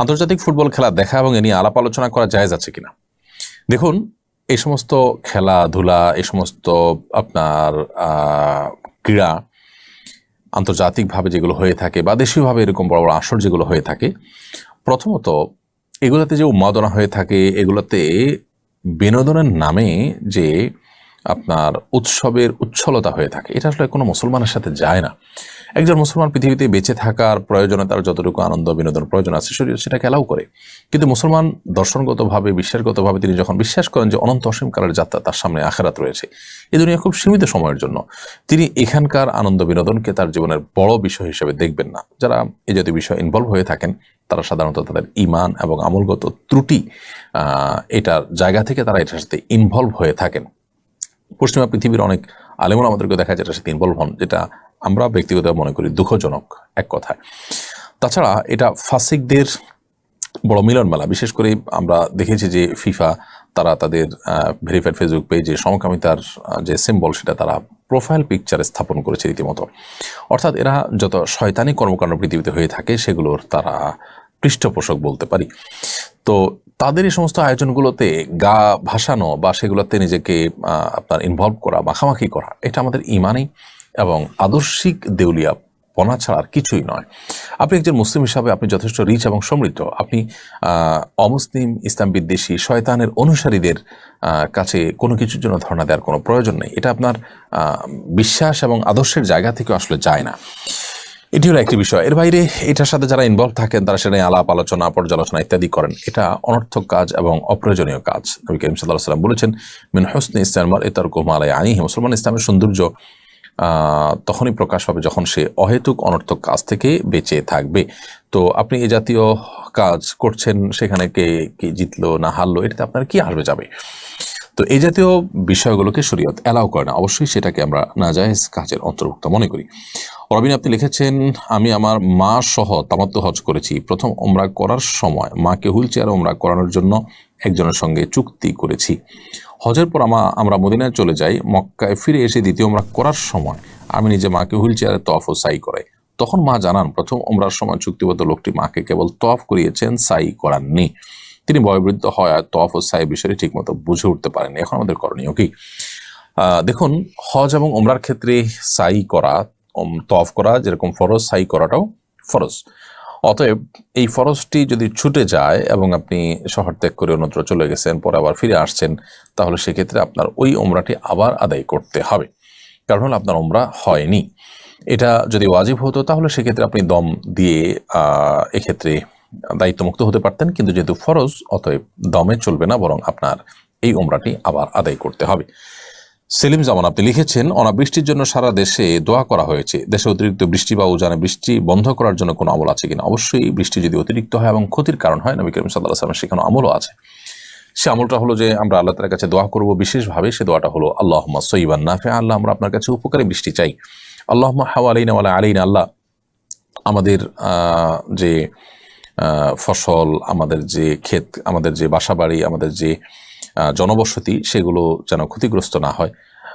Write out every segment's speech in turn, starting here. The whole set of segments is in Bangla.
আন্তর্জাতিক ফুটবল খেলা দেখা এবং এ নিয়ে আলাপ আলোচনা করা জায়েজ আছে কিনা? দেখুন এই সমস্ত খেলাধুলা এই সমস্ত আপনার ক্রীড়া আন্তর্জাতিকভাবে যেগুলো হয়ে থাকে বা দেশীয়ভাবে এরকম বড় বড় আসর যেগুলো হয়ে থাকে, প্রথমত এগুলোতে যে উন্মাদনা হয়ে থাকে, এগুলোতে বিনোদনের নামে যে আপনার উৎসবের উচ্ছলতা হয়ে থাকে, এটা আসলে কোনো মুসলমানের সাথে যায় না। একজন মুসলমান পৃথিবীতে বেঁচে থাকার প্রয়োজনে তার যতটুকু আনন্দ, বিনোদন প্রয়োজন আছে শরীর সেটাকে অ্যালাউ করে। কিন্তু মুসলমান দর্শনগতভাবে, বিশ্বাসগতভাবে তিনি যখন বিশ্বাস করেন যে অনন্ত অসীম কালের যাত্রা তার সামনে আখেরাত রয়েছে এই দুনিয়া খুব সীমিত সময়ের জন্য। তিনি এখানকার আনন্দ, বিনোদনকে তার জীবনের বড় বিষয় হিসেবে দেখবেন না। যারা এই জাতীয় বিষয় ইনভলভ হয়ে থাকেন, তারা সাধারণত তাদের ইমান এবং আমলগত ত্রুটি এটার জায়গা থেকে তারা এটার সাথে ইনভলভ হয়ে থাকেন। পশ্চিমা পৃথিবীর অনেক আলেমন আমাদেরকে দেখা যায়, এটার সাথে ইনভলভ হন, যেটা আমরা ব্যক্তিগত মনে করি দুঃখজনক এক কথায়। তাছাড়া এটা ফাসিকদের বড় মিলন মেলা বিশেষ করে আমরা দেখেছি যে ফিফা, তারা তাদের ভেরিফাইড ফেসবুক পেজে সমকামিতার যে সিম্বল সেটা তারা প্রোফাইল পিকচারে স্থাপন করেছে রীতিমতো। অর্থাৎ এরা যত শয়তানি কর্মকাণ্ড পৃথিবীতে হয়ে থাকে, সেগুলোর তারা পৃষ্ঠপোষক বলতে পারি। তো তাদের এই সমস্ত আয়োজনগুলোতে গা ভাসানো বা সেগুলোতে নিজেকে আপনার ইনভলভ করা, মাখামাখি করা, এটা আমাদের ইমানই এবং আদর্শিক দেউলিয়া পনা ছাড়া আর কিছুই নয়। আপনি একজন মুসলিম হিসাবে আপনি যথেষ্ট রিচ এবং সমৃদ্ধ। আপনি অমুসলিম, ইসলাম বিদ্বেষী, শয়তানের অনুসারীদের কাছে কোনো কিছুর জন্য ধারণা দেওয়ার কোনো প্রয়োজন নেই। এটা আপনার বিশ্বাস এবং আদর্শের জায়গা থেকে আসলে যায় না। এটি হলো একটি বিষয়। এর বাইরে এটার সাথে যারা ইনভলভ থাকেন, তারা সেটা আলাপ, আলোচনা, পর্যালোচনা ইত্যাদি করেন। এটা অনর্থক কাজ এবং অপ্রয়োজনীয় কাজ। নবী করিম সাল্লাহ সাল্লাম বলেছেন, মিন হোসনে ইসলাম এতার কোমালায় আনিহি মুসলমান ইসলামের সৌন্দর্য তখনই প্রকাশ পাবে যখন সে অহেতুক অনর্থক কাজ থেকে বেঁচে থাকবে। তো আপনি এ জাতীয় কাজ করছেন, সেখানে কে, কি জিতলো, না হারলো, এটাতে আপনার কি আসবে যাবে? তো এই জাতীয় বিষয়গুলোকে শরীয়ত অ্যালাউ করে না। অবশ্যই সেটাকে আমরা নাজায়েজ কাজের অন্তর্ভুক্ত মনে করি। রবিন, আপনি লিখেছেন, আমি আমার মা সহ তামাত্ম হজ করেছি। প্রথম ওমরা করার সময় মাকে হুইল চেয়ার ওমরা করানোর জন্য একজনের সঙ্গে চুক্তি করেছি। হজের পর আমা আমরা মদিনায় চলে যাই, মক্কায় ফিরে এসে দ্বিতীয় ওমরা করার সময় আমি নিজে মাকে হুইল চেয়ারে তফ ও সাই করাই। তখন মা জানান, প্রথম ওমরার সময় চুক্তিবদ্ধ লোকটি মাকে কেবল তফ করিয়েছেন, সাই করাননি। তিনি বয়বৃদ্ধ হয় আর তফ ও সাই বিষয়টি ঠিকমতো বুঝে উঠতে পারেননি। এখন আমাদের করণীয় কি? দেখুন, হজ এবং ওমরার ক্ষেত্রে সাই করা তফ করা যেরকম ফরজ, সাই করাটাও ফরজ। অতএব এই ফরজটি যদি ছুটে যায় এবং আপনি শহর ত্যাগ করে অন্যত্র চলে গেছেন, পরে আবার ফিরে আসছেন, তাহলে সেক্ষেত্রে আপনার ওই ওমরাটি আবার আদায় করতে হবে। কারণ হলো আপনার ওমরা হয়নি। এটা যদি ওয়াজিব হতো, তাহলে সেক্ষেত্রে আপনি দম দিয়ে এক্ষেত্রে দায়িত্বমুক্ত হতে পারতেন। কিন্তু যেহেতু ফরজ, অতএব দমে চলবে না, বরং আপনার এই ওমরাটি আবার আদায় করতে হবে। সেলিম জামান, আপনি লিখেছেন, অনাবৃষ্টির জন্য সারা দেশে দোয়া করা হয়েছে। দেশে অতিরিক্ত বৃষ্টি বা উজানে বৃষ্টি বন্ধ করার জন্য কোনো আমল আছে কিনা? অবশ্যই বৃষ্টি যদি অতিরিক্ত হয় এবং ক্ষতির কারণ হয়, নবী করিম সাল্লাহ সাল্লাম সেখানে আমলও আছে। সে আমলটা হলো যে, আমরা আল্লাহ তালার কাছে দোয়া করব বিশেষভাবে, সে দোয়াটা হলো আল্লাহ সৈবান নাফে আল্লাহ, আমরা আপনার কাছে উপকারী বৃষ্টি চাই। আল্লাহ হাওয়া আলাইনা ওয়ালা আলাইনা, আল্লাহ, আমাদের যে ফসল, আমাদের যে ক্ষেত, আমাদের যে বাসাবাড়ি, আমাদের যে জনবসতি সেগুলো যেন ক্ষতিগ্রস্ত না হয়।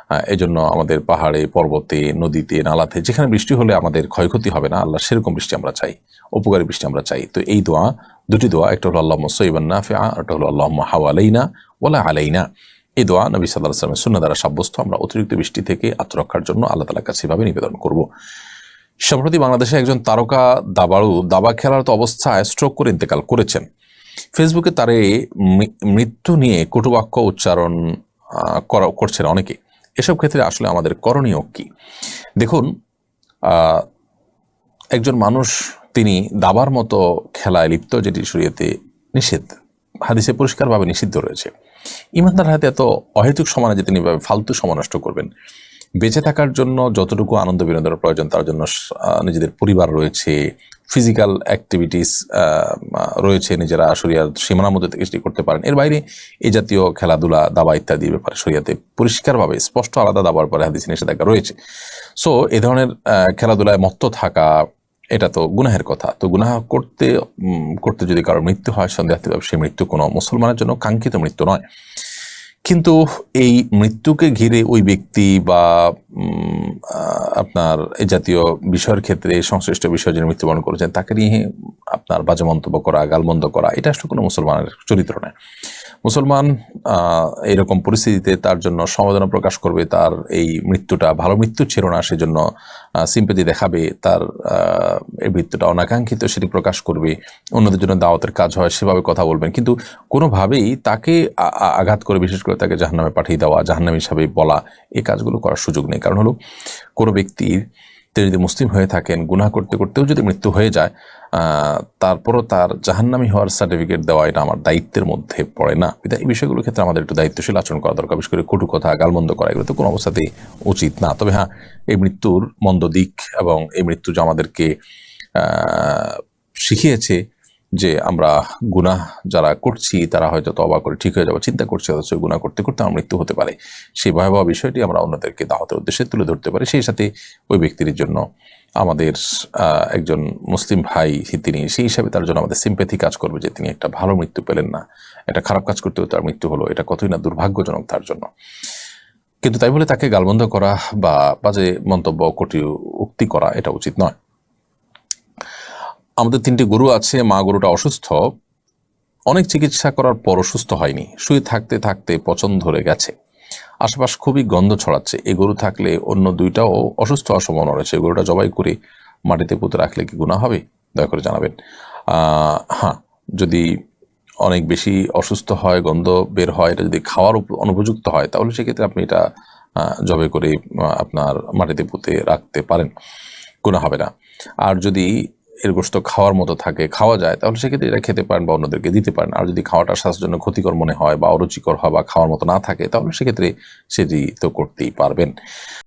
আহ, এই জন্য আমাদের পাহাড়ে পর্বতে নদীতে নালাতে যেখানে বৃষ্টি হলে আমাদের ক্ষয়ক্ষতি হবে না। আল্লাহ সেরকম বৃষ্টি আমরা চাই উপকারী বৃষ্টি আমরা চাই। তো এই দোয়া দুটি দোয়া একটা হলো আল্লাহ সৈবান নাফে একটা হলো আল্লাহ হাওয়া আলাইনা ওলা আলাইনা। এই দোয়া নবী সাল্লাহ সাল্লামের শূন্য দ্বারা সাব্যস্ত। আমরা অতিরিক্ত বৃষ্টি থেকে আত্মরক্ষার জন্য আল্লাহ তালার কাছে এভাবে নিবেদন করব। সম্প্রতি বাংলাদেশে একজন তারকা দাবাড়ু দাবা খেলার তো অবস্থায় স্ট্রোক করে ইন্তেকাল করেছেন। ফেসবুকে তারে মৃত্যু নিয়ে কটুবাক্য উচ্চারণ করছেন অনেকে। এসব ক্ষেত্রে আসলে আমাদের করণীয় কি? দেখুন একজন মানুষ, তিনি দাবার মতো খেলায় লিপ্ত, যেটি শরীয়তে নিষেধ, হাদিসে পরিষ্কারভাবে নিষিদ্ধ রয়েছে। ইমানদার হাতে এত অহেতুক সময় যে তিনি ফালতু সময় নষ্ট করবেন। বেঁচে থাকার জন্য যতটুকু আনন্দ বিনোদনের প্রয়োজন, তার জন্য নিজেদের পরিবার রয়েছে ফিজিক্যাল অ্যাক্টিভিটিস রয়েছে, নিজেরা শরিয়ার সীমানার মধ্যে থেকে করতে পারেন। এর বাইরে এই জাতীয় খেলাধুলা, দাবা ইত্যাদি ব্যাপারে শরিয়াতে পরিষ্কারভাবে স্পষ্ট আলাদা দাবার পরে হাদিস নিষেধাজ্ঞা রয়েছে। সো এ ধরনের খেলাধুলায় মত্ত থাকা, এটা তো গুনাহের কথা। তো গুনাহ করতে করতে যদি কারোর মৃত্যু হয়, সন্দেহাতীতভাবে সেই মৃত্যু কোনো মুসলমানের জন্য কাঙ্ক্ষিত মৃত্যু নয়। কিন্তু এই মৃত্যুকে ঘিরে ওই ব্যক্তি বা আপনার জাতীয় বিষয়ের ক্ষেত্রে সংশ্লিষ্ট বিষয় যিনি মৃত্যুবরণ করেছেন, তাকে নিয়ে আপনার বাজে মন্তব্য করা গালমন্দ করা এটা আসলে কোনো মুসলমানের চরিত্র নয়। মুসলমান আহ, এইরকম পরিস্থিতিতে তার জন্য সমবেদনা প্রকাশ করবে তার এই মৃত্যুটা ভালো মৃত্যু ছিল না সেজন্য সিম্পেতি দেখাবে তার এই মৃত্যুটা অনাকাঙ্ক্ষিত সেটি প্রকাশ করবে অন্যদের জন্য দাওয়াতের কাজ হয় সেভাবে কথা বলবেন। কিন্তু কোনোভাবেই তাকে আঘাত করে বিশেষ করে তাকে জাহান্নামে পাঠিয়ে দেওয়া জাহান্নাম হিসাবে বলা এই কাজগুলো করার সুযোগ নেই। কারণ হলো কোনো ব্যক্তির তিনি যদি মুসলিম হয়ে থাকেন, গুনাহ করতে করতেও যদি মৃত্যু হয়ে যায় তারপরও তার জাহান্নামি হওয়ার সার্টিফিকেট দেওয়া এটা আমার দায়িত্বের মধ্যে পড়ে না। এই বিষয়গুলোর ক্ষেত্রে আমাদের একটু দায়িত্বশীল আচরণ করা দরকার। বিশেষ করে কটু কথা, গালমন্দ করা, এগুলো তো কোনো অবস্থাতেই উচিত না। তবে হ্যাঁ এই মৃত্যুর মন্দ দিক এবং এই মৃত্যু যে আমাদেরকে শিখিয়েছে যে আমরা গুনাহ যারা করছি, তারা হয়তো তবা করে ঠিক হয়ে যাবে, চিন্তা করছি, অথচ গুনাহ করতে করতে আমার মৃত্যু হতে পারে। সেই ভয়াবহ বিষয়টি আমরা অন্যদেরকে দাওয়াতের উদ্দেশ্যে তুলে ধরতে পারি। সেই সাথে ওই ব্যক্তির জন্য আমাদের একজন মুসলিম ভাই তিনি, সেই হিসাবে তার জন্য আমাদের সিম্পেথি কাজ করবে যে তিনি একটা ভালো মৃত্যু পেলেন না। একটা খারাপ কাজ করতেও তার মৃত্যু হলো। এটা কতই না দুর্ভাগ্যজনক তার জন্য। কিন্তু তাই বলে তাকে গালবন্ধ করা বা বাজে মন্তব্য, কটি উক্তি করা এটা উচিত নয়। আমাদের তিনটি গরু আছে, মা গরুটা অসুস্থ। অনেক চিকিৎসা করার পর অসুস্থ হয়নি। শুয়ে থাকতে থাকতে পচন ধরে গেছে। আশপাশ খুবই গন্ধ ছড়াচ্ছে। এই গরু থাকলে অন্য দুইটাও অসুস্থ হওয়ার সম্ভাবনা রয়েছে। গরুটা জবাই করে মাটিতে পুঁতে রাখলে কি গুণা হবে? দয়া করে জানাবেন। হ্যাঁ যদি অনেক বেশি অসুস্থ হয়, গন্ধ বের হয়, এটা যদি খাওয়ার অনুপযুক্ত হয়, তাহলে সেক্ষেত্রে আপনি এটা জবে করে আপনার মাটিতে পুঁতে রাখতে পারেন। গুণা হবে না। আর যদি এর গোস্ত খাওয়ার মতো থাকে, খাওয়া যায়, তাহলে সেক্ষেত্রে এটা খেতে পারেন বা অন্যদেরকে দিতে পারেন। আর যদি খাওয়াটা স্বাস্থ্যের জন্য ক্ষতিকর মনে হয় বা অরুচিকর হয় বা খাওয়ার মতো না থাকে, তাহলে সেক্ষেত্রে সেটি তো করতেই পারবেন।